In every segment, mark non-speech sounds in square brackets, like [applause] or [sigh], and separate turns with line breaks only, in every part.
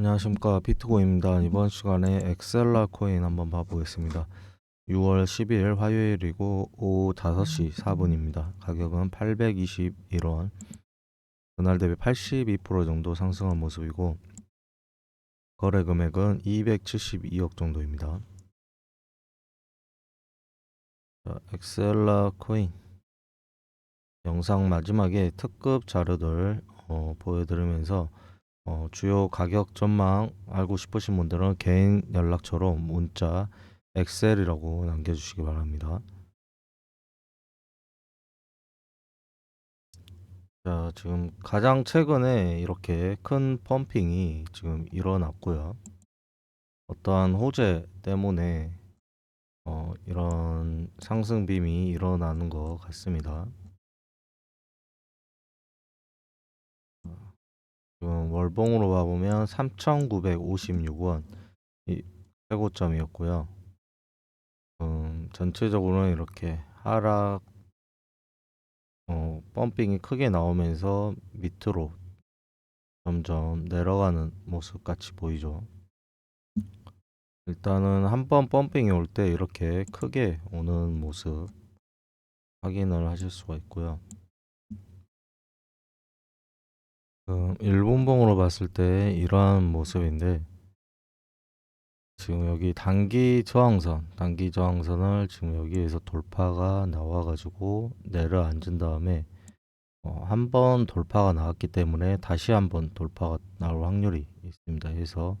안녕하십니까 비트고입니다. 이번 시간에 엑셀라 코인 한번 봐보겠습니다. 6월 10일 화요일이고 오후 5시 4분입니다. 가격은 821원. 그날 대비 82% 정도 상승한 모습이고 거래 금액은 272억 정도입니다. 자, 엑셀라 코인 영상 마지막에 특급 자료들 어, 보여드리면서 어, 주요 가격 전망 알고 싶으신 분들은 개인 연락처로 문자 엑셀이라고 남겨주시기 바랍니다. 자, 지금 가장 최근에 이렇게 큰 펌핑이 지금 일어났고요. 어떠한 호재 때문에 어, 이런 상승 빔이 일어나는 것 같습니다. 지금 월봉으로 봐보면 3,956원 이 최고점이었고요. 음, 전체적으로는 이렇게 하락 어, 펌핑이 크게 나오면서 밑으로 점점 내려가는 모습 같이 보이죠. 일단은 한 번 펌핑이 올 때 이렇게 크게 오는 모습 확인을 하실 수가 있고요. 그 일본봉으로 봤을 때 이러한 모습인데 지금 여기 단기 저항선, 단기 저항선을 지금 여기에서 돌파가 나와 가지고 내려앉은 다음에 어, 한 번 돌파가 나왔기 때문에 다시 한 번 돌파가 나올 확률이 있습니다. 그래서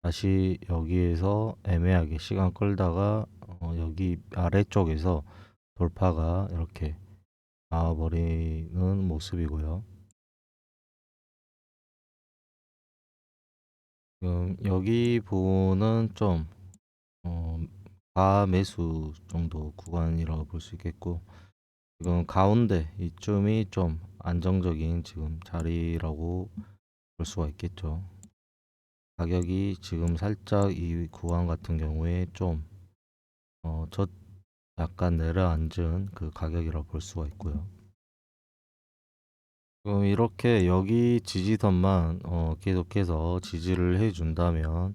다시 여기에서 애매하게 시간 끌다가 어, 여기 아래쪽에서 돌파가 이렇게 나와버리는 모습이고요. 지금 여기 부분은 좀 어, 가매수 정도 구간이라고 볼 수 있겠고 지금 가운데 이쯤이 좀 안정적인 지금 자리라고 볼 수가 있겠죠. 가격이 지금 살짝 이 구간 같은 경우에 좀 어, 저 약간 내려앉은 그 가격이라고 볼 수가 있고요. 그럼 이렇게 여기 지지선만 어, 계속해서 지지를 해준다면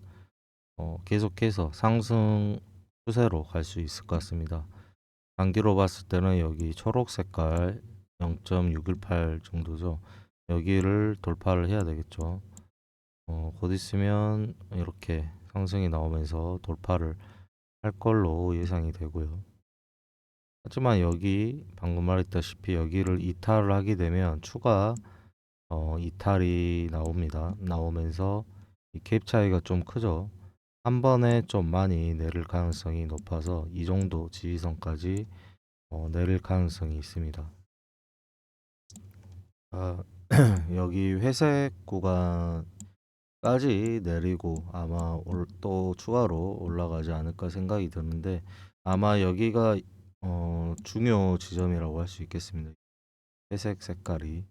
어, 계속해서 상승 추세로 갈 수 있을 것 같습니다. 단기로 봤을 때는 여기 초록 색깔 0.618 정도죠. 여기를 돌파를 해야 되겠죠. 어, 곧 있으면 이렇게 상승이 나오면서 돌파를 할 걸로 예상이 되고요. 하지만 여기 방금 말했다시피 여기를 이탈을 하게 되면 추가 어, 이탈이 나옵니다. 나오면서 이 갭 차이가 좀 크죠. 한 번에 좀 많이 내릴 가능성이 높아서 이 정도 지지선까지 어, 내릴 가능성이 있습니다. 아, [clears throat] 여기 회색 구간까지 내리고 아마 올, 또 추가로 올라가지 않을까 생각이 드는데 아마 여기가 어, 중요 지점이라고 할 수 있겠습니다. 회색 색깔이.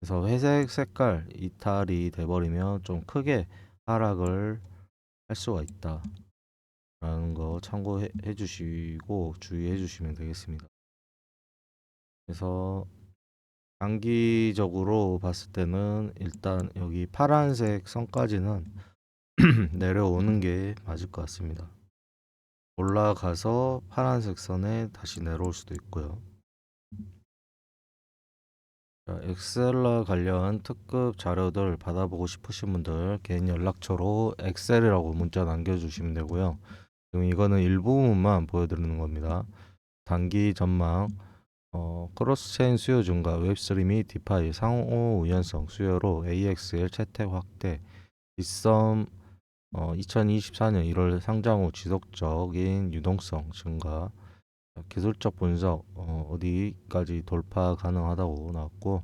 그래서 회색 색깔 이탈이 돼 버리면 좀 크게 하락을 할 수가 있다. 라는 거 참고해 주시고 주의해 주시면 되겠습니다. 그래서 단기적으로 봤을 때는 일단 여기 파란색 선까지는 [clears throat] 내려오는 게 맞을 것 같습니다. 올라가서 파란색 선에 다시 내려올 수도 있고요. 자, 엑셀라 관련 특급 자료들 받아보고 싶으신 분들 개인 연락처로 엑셀이라고 문자 남겨주시면 되고요. 지금 이거는 일부분만 보여드리는 겁니다. 단기 전망, 어, 크로스체인 수요 증가, 웹3 및 디파이 상호 우연성 수요로 AXL 채택 확대, 빗썸 어, 2024년 1월 상장 후 지속적인 유동성 증가, 기술적 분석 어, 어디까지 돌파 가능하다고 나왔고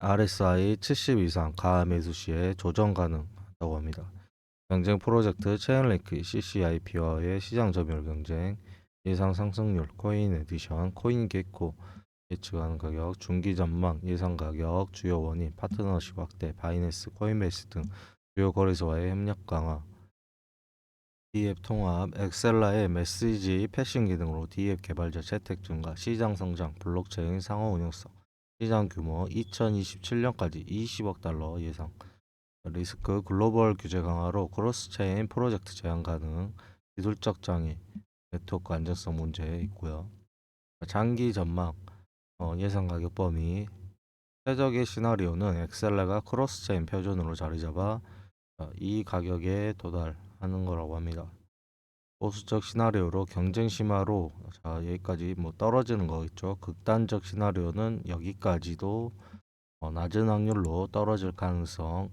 RSI 70 이상 가 매수 시에 조정 가능하다고 합니다. 경쟁 프로젝트 체인링크 CCIP와의 시장 점유율 경쟁, 예상 상승률, 코인 에디션, 코인 개코 예측하는 가격, 중기 전망, 예상 가격, 주요 원인, 파트너십 확대, 바이낸스, 코인베이스 등 주요 거래소와의 협력 강화, DF 통합, 엑셀라의 메시지 패싱 기능으로 DF 개발자 채택 증가, 시장 성장, 블록체인 상호 운영성, 시장 규모 2027년까지 20억 달러 예상, 리스크 글로벌 규제 강화로 크로스 체인 프로젝트 제한 가능 기술적 장애 네트워크 안정성 문제 있고요. 장기 전망 어, 예상 가격 범위 최적의 시나리오는 엑셀레가 크로스 체인 표준으로 자리 잡아 어, 이 가격에 도달하는 거라고 합니다. 보수적 시나리오로 경쟁 심화로 자 여기까지 뭐 떨어지는 거겠죠. 극단적 시나리오는 여기까지도 어, 낮은 확률로 떨어질 가능성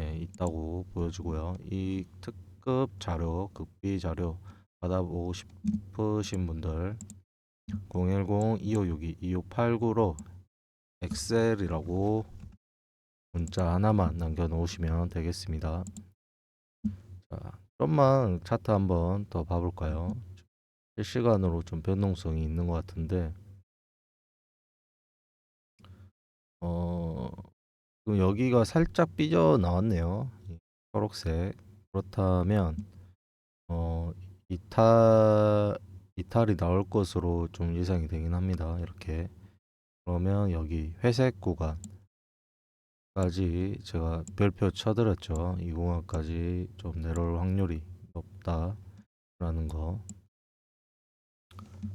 예, 있다고 보여지고요. 이 특급 자료, 급비 자료 받아보고 싶으신 분들 010-2562-2689로 엑셀이라고 문자 하나만 남겨놓으시면 되겠습니다. 자, 좀만 차트 한번 더 봐볼까요? 실시간으로 좀 변동성이 있는 것 같은데, 어, 지금 여기가 살짝 삐져 나왔네요. 이 초록색. 그렇다면, 어, 이탈, 이탈이 나올 것으로 좀 예상이 되긴 합니다. 이렇게. 그러면 여기 회색 구간까지 제가 별표 쳐드렸죠. 이 구간까지 좀 내려올 확률이 높다라는 거.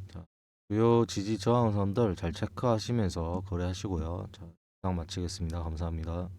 자, 주요 지지 저항선들 잘 체크하시면서 거래하시고요. 자, 이상 마치겠습니다. 감사합니다.